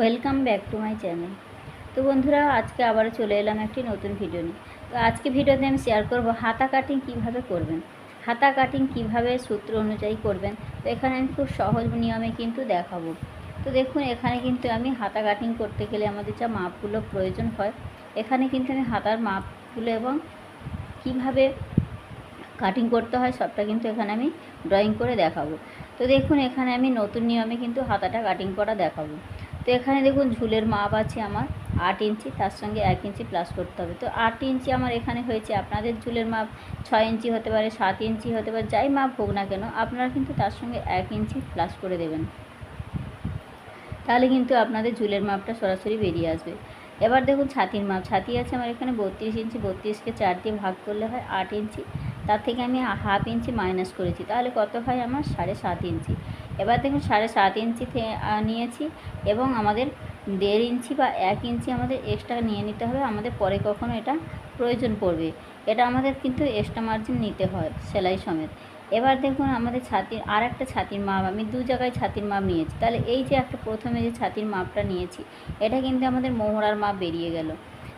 Welcome back to my channel. তো বন্ধুরা, আজকে আবারও চলে এলাম একটি নতুন ভিডিও নিয়ে। তো আজকে ভিডিওতে আমি শেয়ার করব হাতা কাটিং কীভাবে করবেন, হাতা কাটিং কীভাবে সূত্র অনুযায়ী করবেন। তো এখানে আমি খুব সহজ নিয়মে কিন্তু দেখাবো। তো দেখুন, এখানে কিন্তু আমি হাতা কাটিং করতে গেলে আমাদের যা মাপগুলো প্রয়োজন হয়, এখানে কিন্তু আমি হাতার মাপগুলো এবং কীভাবে কাটিং করতে হয় সবটা কিন্তু এখানে আমি ড্রয়িং করে দেখাবো। তো দেখুন, এখানে আমি নতুন নিয়মে কিন্তু হাতাটা কাটিং করা দেখাবো। তো এখানে দেখুন ঝুলের মাপ আছে আমার আট ইঞ্চি, তার সঙ্গে এক ইঞ্চি প্লাস করতে হবে। তো আট ইঞ্চি আমার এখানে হয়েছে, আপনাদের ঝুলের মাপ ছয় ইঞ্চি হতে পারে, সাত ইঞ্চি হতে পারে, যাই মাপ হোক না কেন, আপনারা কিন্তু তার সঙ্গে এক ইঞ্চি প্লাস করে দেবেন। তাহলে কিন্তু আপনাদের ঝুলের মাপটা সরাসরি বেরিয়ে আসবে। এবার দেখুন ছাতির মাপ, ছাতি আছে আমার এখানে বত্রিশ ইঞ্চি, বত্রিশকে চার দিয়ে ভাগ করলে হয় আট ইঞ্চি, তার থেকে আমি হাফ ইঞ্চি মাইনাস করেছি, তাহলে কত হয় আমার? সাড়ে সাত ইঞ্চি। এবার দেখুন সাড়ে সাত ইঞ্চি নিয়েছি এবং আমাদের দেড় ইঞ্চি বা এক ইঞ্চি আমাদের এক্সট্রা নিয়ে নিতে হবে। আমাদের পরে কখনো এটা প্রয়োজন পড়বে। এটা আমাদের কিন্তু এক্সট্রা মার্জিন নিতে হয় সেলাই সমেত। এবার দেখুন আমাদের ছাতির আর একটা ছাতির মাপ। আমি দু জায়গায় ছাতির মাপ নিয়েছি। তাহলে এই যে একটা প্রথমে যে ছাতির মাপটা নিয়েছি, এটা কিন্তু আমাদের মোহরার মাপ বেরিয়ে গেল।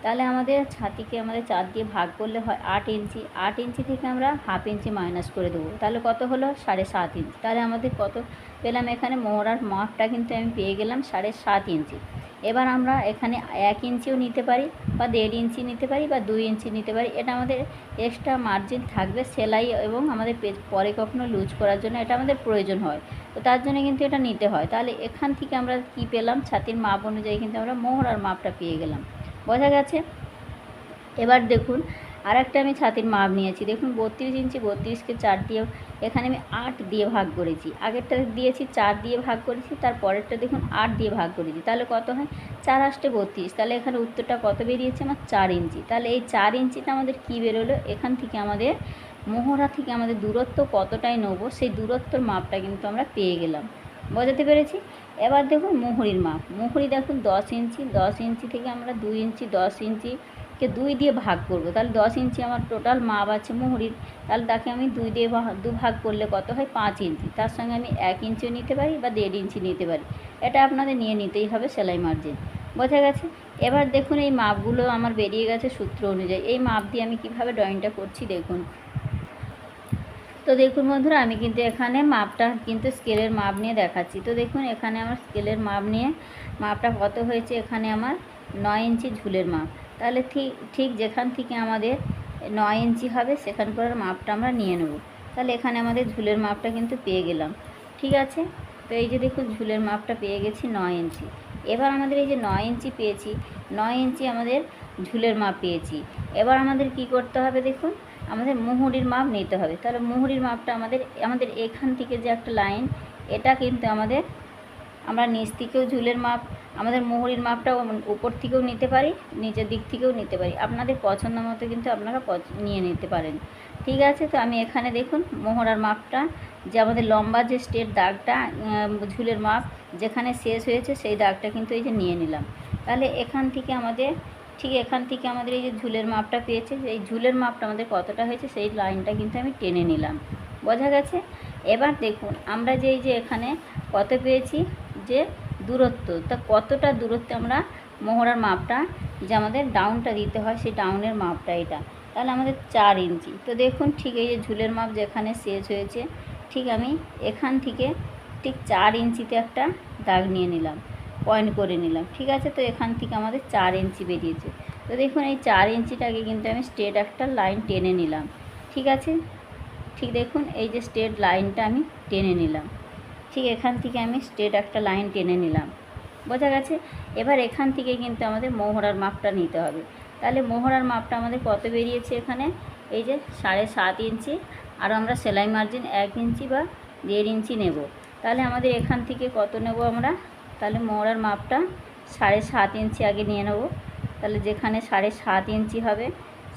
তাহলে আমাদের ছাতিকে আমাদের চার দিয়ে ভাগ করলে হয় আট ইঞ্চি। আট ইঞ্চি থেকে আমরা হাফ ইঞ্চি মাইনাস করে দেবো। তাহলে কত হলো? সাড়ে সাত ইঞ্চি। তাহলে আমাদের কত পেলাম এখানে? মোহরার মাপটা কিন্তু আমি পেয়ে গেলাম সাড়ে সাত ইঞ্চি। এবার আমরা এখানে এক ইঞ্চিও নিতে পারি বা দেড় ইঞ্চি নিতে পারি বা দুই ইঞ্চি নিতে পারি। এটা আমাদের এক্সট্রা মার্জিন থাকবে সেলাই এবং আমাদের পরে কখনো লুজ করার জন্য এটা আমাদের প্রয়োজন হয়। তো তার জন্য কিন্তু এটা নিতে হয়। তাহলে এখান থেকে আমরা কি পেলাম? ছাতির মাপ অনুযায়ী কিন্তু আমরা মোহরার মাপটা পেয়ে গেলাম। বোঝা গেছে? এবার দেখুন আর একটা আমি ছাতির মাপ নিয়েছি। দেখুন, বত্রিশ ইঞ্চি, বত্রিশকে চার দিয়ে, এখানে আমি আট দিয়ে ভাগ করেছি। আগেরটা দিয়েছি, চার দিয়ে ভাগ করেছি, তার পরেরটা দেখুন, আট দিয়ে ভাগ করেছি। তাহলে কত হয়? চার আষ্টে বত্রিশ। তাহলে এখানে উত্তরটা কত বেরিয়েছে? আমার চার ইঞ্চি। তাহলে এই চার ইঞ্চিটা আমাদের কী বেরোলো? এখান থেকে আমাদের মোহরা থেকে আমাদের দূরত্ব কতটাই নেব? সেই দূরত্বর মাপটা কিন্তু আমরা পেয়ে গেলাম। বোঝাতে পেরেছি? এবার দেখুন মুহুরির মাপ। মুহুরি দেখুন দশ ইঞ্চি দশ ইঞ্চি থেকে আমরা দুই ইঞ্চি, দশ ইঞ্চিকে দুই দিয়ে ভাগ করব। তাহলে দশ ইঞ্চি আমার টোটাল মাপ আছে মুহুরির। তাহলে তাকে আমি দুই দিয়ে দু ভাগ করলে কত হয়? পাঁচ ইঞ্চি। তার সঙ্গে আমি এক ইঞ্চিও নিতে পারি বা দেড় ইঞ্চি নিতে পারি। এটা আপনাদের নিয়ে নিতেই হবে সেলাই মার্জিন। বোঝা গেছে? এবার দেখুন এই মাপগুলো আমার বেরিয়ে গেছে সূত্র অনুযায়ী। এই মাপ দিয়ে আমি কীভাবে ড্রয়িংটা করছি দেখুন। তো দেখুন বন্ধুরা, আমি কিন্তু এখানে মাপটা কিন্তু স্কেলের মাপ নিয়ে দেখাচ্ছি। তো দেখুন, এখানে আমার স্কেলের মাপ নিয়ে মাপটা কত হয়েছে? এখানে আমার নয় ইঞ্চি ঝুলের মাপ। তাহলে ঠিক ঠিক যেখান থেকে আমাদের নয় ইঞ্চি হবে সেখানকার মাপটা আমরা নিয়ে নেব। তাহলে এখানে আমাদের ঝুলের মাপটা কিন্তু পেয়ে গেলাম। ঠিক আছে? তো এই যে দেখুন, ঝুলের মাপটা পেয়ে গেছি নয় ইঞ্চি। এবার আমাদের এই যে নয় ইঞ্চি পেয়েছি, নয় ইঞ্চি আমাদের ঝুলের মাপ পেয়েছি। এবার আমাদের কি করতে হবে দেখুন? আমাদের মুহুরির মাপ নিতে হবে। তাহলে মুহুরির মাপটা আমাদের আমাদের এখান থেকে যে একটা লাইন, এটা কিন্তু আমাদের, আমরা নিচ থেকেও ঝুলের মাপ, আমাদের মুহুরির মাপটাও উপর থেকেও নিতে পারি, নিচের দিক থেকেও নিতে পারি। আপনাদের পছন্দ মতো কিন্তু আপনারা নিয়ে নিতে পারেন। ঠিক আছে? তো আমি এখানে দেখুন মোহরার মাপটা, যে আমাদের লম্বা যে স্টেট দাগটা ঝুলের মাপ, যেখানে শেষ হয়েছে সেই দাগটা কিন্তু এই যে নিয়ে নিলাম। তাহলে এখান থেকে আমাদের ঠিক এখান থেকে আমাদের এই যে ঝুলের মাপটা পেয়েছে, এই ঝুলের মাপটা আমাদের কতটা হয়েছে সেই লাইনটা কিন্তু আমি টেনে নিলাম। বোঝা গেছে? এবার দেখুন, আমরা যে এই যে এখানে কত পেয়েছি? যে দূরত্ব, তা কতটা দূরত্বে আমরা মোহরার মাপটা যে আমাদের ডাউনটা দিতে হয় সেই ডাউনের মাপটা এটা। তাহলে আমাদের চার ইঞ্চি। তো দেখুন, ঠিক এই যে ঝুলের মাপ যেখানে শেষ হয়েছে, ঠিক আমি এখান থেকে ঠিক চার ইঞ্চিতে একটা দাগ নিয়ে নিলাম। পয়েন্ট করে নিলাম। ঠিক আছে? তো এখান থেকে আমাদের চার ইঞ্চি বেরিয়েছে। তো দেখুন, এই চার ইঞ্চিটাকে কিন্তু আমি স্ট্রেট একটা লাইন টেনে নিলাম। ঠিক আছে? ঠিক দেখুন, এই যে স্ট্রেট লাইনটা আমি টেনে নিলাম। ঠিক এখান থেকে আমি স্ট্রেট একটা লাইন টেনে নিলাম। বোঝা গেছে? এবার এখান থেকে কিন্তু আমাদের মোহরার মাপটা নিতে হবে। তাহলে মোহরার মাপটা আমাদের কত বেরিয়েছে এখানে? এই যে সাড়ে সাত ইঞ্চি। আর আমরা সেলাই মার্জিন এক ইঞ্চি বা দেড় ইঞ্চি নেব। তাহলে আমাদের এখান থেকে কত নেব আমরা? তাহলে মোহরার মাপটা সাড়ে সাত ইঞ্চি আগে নিয়ে নেব। তাহলে যেখানে সাড়ে সাত ইঞ্চি হবে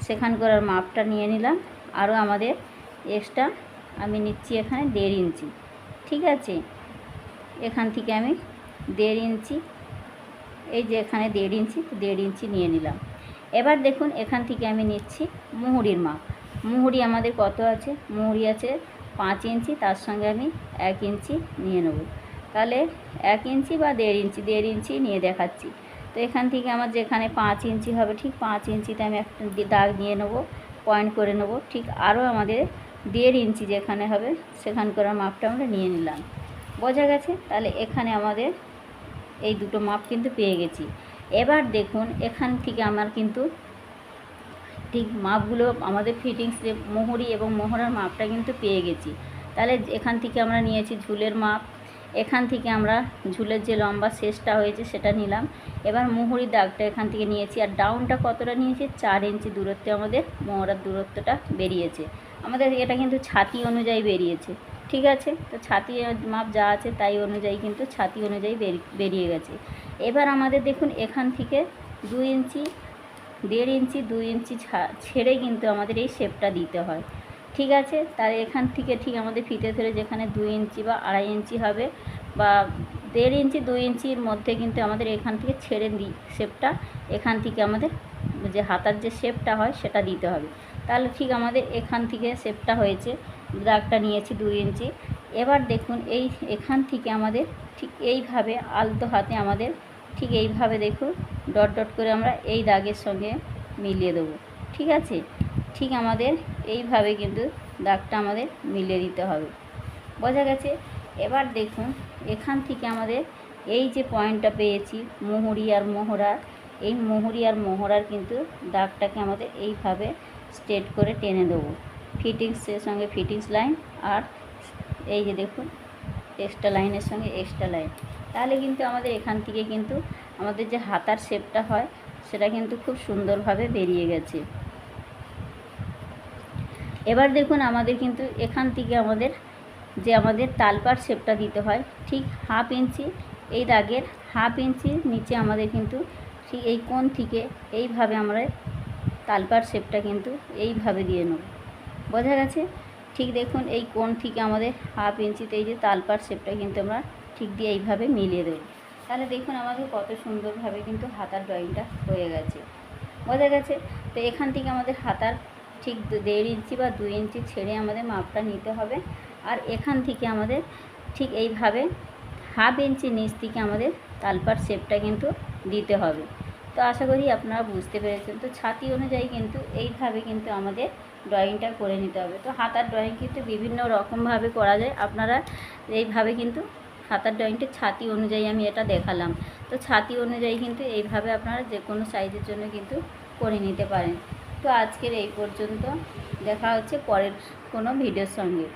সেখানকার মাপটা নিয়ে নিলাম। আরও আমাদের এক্সট্রা আমি নিচ্ছি এখানে দেড় ইঞ্চি। ঠিক আছে? এখান থেকে আমি দেড় ইঞ্চি, এই যে এখানে দেড় ইঞ্চি দেড় ইঞ্চি নিয়ে নিলাম। এবার দেখুন, এখান থেকে আমি নিচ্ছি মুহুরির মাপ। মুহুরি আমাদের কত আছে? মুহুরি আছে পাঁচ ইঞ্চি, তার সঙ্গে আমি এক ইঞ্চি নিয়ে নেব। তাহলে এক ইঞ্চি বা দেড় ইঞ্চি দেড় ইঞ্চি নিয়ে দেখাচ্ছি। তো এখান থেকে আমার যেখানে পাঁচ ইঞ্চি হবে, ঠিক পাঁচ ইঞ্চিতে আমি একটা দাগ নিয়ে নেব পয়েন্ট করে নেব। ঠিক আরও আমাদের দেড় ইঞ্চি যেখানে হবে, সেখানকার মাপটা আমরা নিয়ে নিলাম। বোঝা গেছে? তাহলে এখানে আমাদের এই দুটো মাপ কিন্তু পেয়ে গেছি। এবার দেখুন, এখান থেকে আমার কিন্তু ঠিক মাপগুলো, আমাদের ফিটিংস মোহরি এবং মোহরার মাপটা কিন্তু পেয়ে গেছি। তাহলে এখান থেকে আমরা নিয়েছি ঝুলের মাপ এখান থেকে আমরা ঝুলের যে লম্বা শেষটা হয়েছে সেটা নিলাম। এবার মোহরির দাগটা এখান থেকে নিয়েছি আর ডাউনটা কতটা নিয়েছি? চার ইঞ্চি দূরত্বে আমাদের মোহরার দূরত্বটা বেরিয়েছে। আমাদের এটা কিন্তু ছাতি অনুযায়ী বেরিয়েছে, ঠিক আছে? তো ছাতি মাপ যা আছে তাই অনুযায়ী কিন্তু ছাতি অনুযায়ী বেরিয়ে গেছে। এবার আমাদের দেখুন এখান থেকে দু ইঞ্চি, দেড় ইঞ্চি, দুই ইঞ্চি ছেড়ে কিন্তু আমাদের এই শেপটা দিতে হয়। ঠিক আছে, তার এখান থেকে ঠিক আমাদের ফিতে ধরে যেখানে দুই ইঞ্চি বা আড়াই ইঞ্চি হবে বা দেড় ইঞ্চি, দুই ইঞ্চির মধ্যে কিন্তু আমাদের এখান থেকে ছেড়ে দিই শেপটা, এখান থেকে আমাদের যে হাতার যে শেপটা হয় সেটা দিতে হবে। তাহলে ঠিক আমাদের এখান থেকে শেপটা হয়েছে, দাগটা নিয়েছি দুই ইঞ্চি। এবার দেখুন এই, এখান থেকে আমাদের ঠিক এইভাবে আলতো হাতে আমাদের ঠিক এইভাবে দেখুন, ডট ডট করে আমরা এই দাগের সঙ্গে মিলিয়ে দেবো, ঠিক আছে? ঠিক আমাদের, এইভাবে কিন্তু দাগটা আমাদের মিলে দিতে হবে। বোঝা গেছে? এবার দেখুন, এখান থেকে আমাদের এই যে পয়েন্টটা পেয়েছি, মোহরি আর মোহরা, এই মোহরি আর মোহরার কিন্তু দাগটাকে আমাদের এইভাবে স্ট্রেট করে টেনে দেবো। ফিটিংসের সঙ্গে ফিটিংস লাইন আর এই যে দেখুন এক্সট্রা লাইনের সঙ্গে এক্সট্রা লাইন তাহলে কিন্তু আমাদের এখান থেকে কিন্তু আমাদের যে হাতার শেপটা হয়, সেটা কিন্তু খুব সুন্দরভাবে বেরিয়ে গেছে। এবার দেখুন আমাদের কিন্তু এখান থেকে আমাদের যে আমাদের তালপার শেপটা দিতে হয়, ঠিক হাফ ইঞ্চি, এই দাগের হাফ ইঞ্চি নিচে আমাদের কিন্তু ঠিক এই কোণ থেকে এইভাবে আমরা তালপার শেপটা কিন্তু এইভাবে দিয়ে নেব। বোঝা গেছে? ঠিক দেখুন এই কোণ থেকে আমাদের হাফ ইঞ্চিতে এই যে তালপার শেপটা কিন্তু আমরা ঠিক দিয়ে এইভাবে মিলিয়ে দেবো। তাহলে দেখুন আমাদের কত সুন্দরভাবে কিন্তু হাতার ড্রয়িংটা হয়ে গেছে। বোঝা গেছে? তো এখান থেকে আমাদের হাতার ঠিক দেড় ইঞ্চি বা দুই ইঞ্চি ছেড়ে আমাদের মাপটা নিতে হবে। আর এখান থেকে আমাদের ঠিক এইভাবে হাফ ইঞ্চি নিচ থেকে আমাদের তালপার শেপটা কিন্তু দিতে হবে। তো আশা করি আপনারা বুঝতে পেরেছেন। তো ছাতি অনুযায়ী কিন্তু এইভাবে কিন্তু আমাদের ড্রয়িংটা করে নিতে হবে। তো হাতার ড্রয়িং কিন্তু বিভিন্ন রকমভাবে করা যায়। আপনারা এইভাবে কিন্তু হাতার ড্রয়িংটা ছাতি অনুযায়ী আমি এটা দেখালাম। তো ছাতি অনুযায়ী কিন্তু এইভাবে আপনারা যে কোনো সাইজের জন্য কিন্তু করে নিতে পারেন। তো আজকের এই পর্যন্ত। দেখা হচ্ছে পরের কোনো ভিডিওর সঙ্গে।